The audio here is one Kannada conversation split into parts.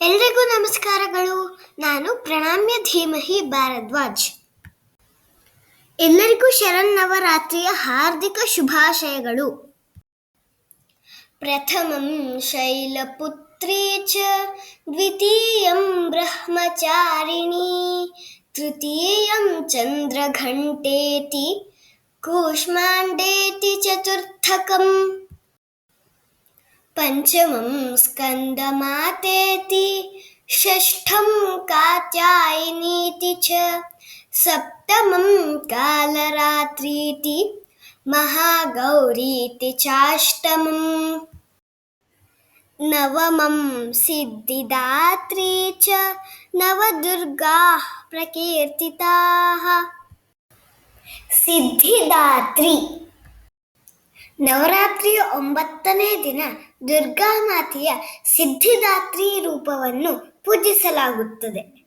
ಎಲ್ರಿಗೂ ನಮಸ್ಕಾರಗಳು. ನಾನು ಪ್ರಣಾಮ್ಯ ಧೀಮಹಿ ಭಾರದ್ವಾಜ್. ಎಲ್ಲರಿಗೂ ಶರನ್ನವರಾತ್ರಿಯ ಹಾರ್ದಿಕ ಶುಭಾಶಯಗಳು. ಪ್ರಥಮಂ ಶೈಲಪುತ್ರಿ ಚ, ದ್ವಿತೀಯಂ ಬ್ರಹ್ಮಚಾರಿಣಿ, ತೃತೀಯಂ ಚಂದ್ರಘಂಟೇತಿ, ಕೂಷ್ಮಾಂಡೇತಿ ಚತುರ್ಥಕಂ. पञ्चमं स्कन्दमातेति षष्ठं कात्यायनीति च सप्तमं कालरात्रीति महागौरीति चाष्टमम्। नवमं सिद्धिदात्री च नवदुर्गाः प्रकीर्तिताः। सिद्धिदात्री। ನವರಾತ್ರಿಯ ಒಂಬತ್ತನೇ ದಿನ ದುರ್ಗಾಮಾತೆಯ ಸಿದ್ಧಿದಾತ್ರಿ ರೂಪವನ್ನು ಪೂಜಿಸಲಾಗುತ್ತದೆ.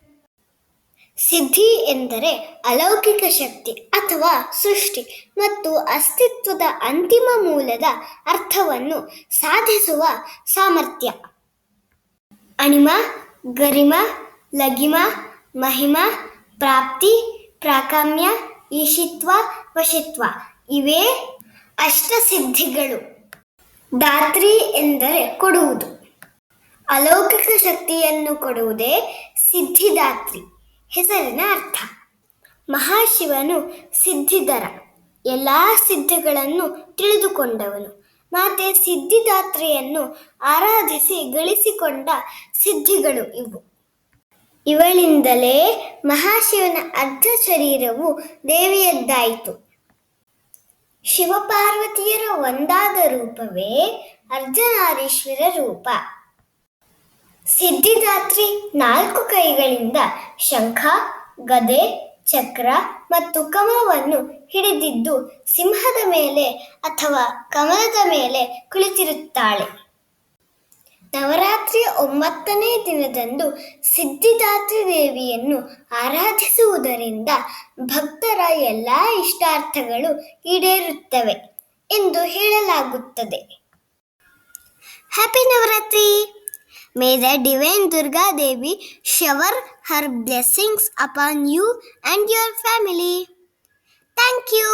ಸಿದ್ಧಿ ಎಂದರೆ ಅಲೌಕಿಕ ಶಕ್ತಿ ಅಥವಾ ಸೃಷ್ಟಿ ಮತ್ತು ಅಸ್ತಿತ್ವದ ಅಂತಿಮ ಮೂಲದ ಅರ್ಥವನ್ನು ಸಾಧಿಸುವ ಸಾಮರ್ಥ್ಯ. ಅಣಿಮ, ಗರಿಮ ಲಗಿಮ ಮಹಿಮ, ಪ್ರಾಪ್ತಿ, ಪ್ರಾಕಾಮ್ಯ, ಈಶಿತ್ವ, ವಶಿತ್ವ ಇವೇ. ಅಷ್ಟಸಿದ್ಧಿಗಳು ದಾತ್ರಿ ಎಂದರೆ ಕೊಡುವುದು. ಅಲೌಕಿಕ ಶಕ್ತಿಯನ್ನು ಕೊಡುವುದೇ ಸಿದ್ಧಿದಾತ್ರಿ ಹೆಸರಿನ ಅರ್ಥ. ಮಹಾಶಿವನು ಸಿದ್ಧಿಧರ. ಎಲ್ಲ ಸಿದ್ಧಿಗಳನ್ನು ತಿಳಿದುಕೊಂಡವನು. ಮಾತೆ ಸಿದ್ಧಿದಾತ್ರಿಯನ್ನು ಆರಾಧಿಸಿ ಗಳಿಸಿಕೊಂಡ ಸಿದ್ಧಿಗಳು ಇವು. ಇವಳಿಂದಲೇ ಮಹಾಶಿವನ ಅರ್ಧ ಶರೀರವು ದೇವಿಯದ್ದಾಯಿತು. ಶಿವಪಾರ್ವತಿಯರ ಒಂದಾದ ರೂಪವೇ ಅರ್ಜುನಾರೀಶ್ವರ ರೂಪ. ಸಿದ್ಧಿದಾತ್ರಿ ನಾಲ್ಕು ಕೈಗಳಿಂದ ಶಂಖ, ಗದೆ, ಚಕ್ರ ಮತ್ತು ಕಮಲವನ್ನು ಹಿಡಿದಿದ್ದು ಸಿಂಹದ ಮೇಲೆ ಅಥವಾ ಕಮಲದ ಮೇಲೆ ಕುಳಿತಿರುತ್ತಾಳೆ. ನವರಾತ್ರಿಯ ಒಂಬತ್ತನೇ ದಿನದಂದು ಸಿದ್ಧಿದಾತ್ರಿ ದೇವಿಯನ್ನು ಆರಾಧಿಸುವುದರಿಂದ ಭಕ್ತರ ಎಲ್ಲ ಇಷ್ಟಾರ್ಥಗಳು ಈಡೇರುತ್ತವೆ ಎಂದು ಹೇಳಲಾಗುತ್ತದೆ. Happy Navratri may the divine Durga Devi shower her blessings upon you and your family thank you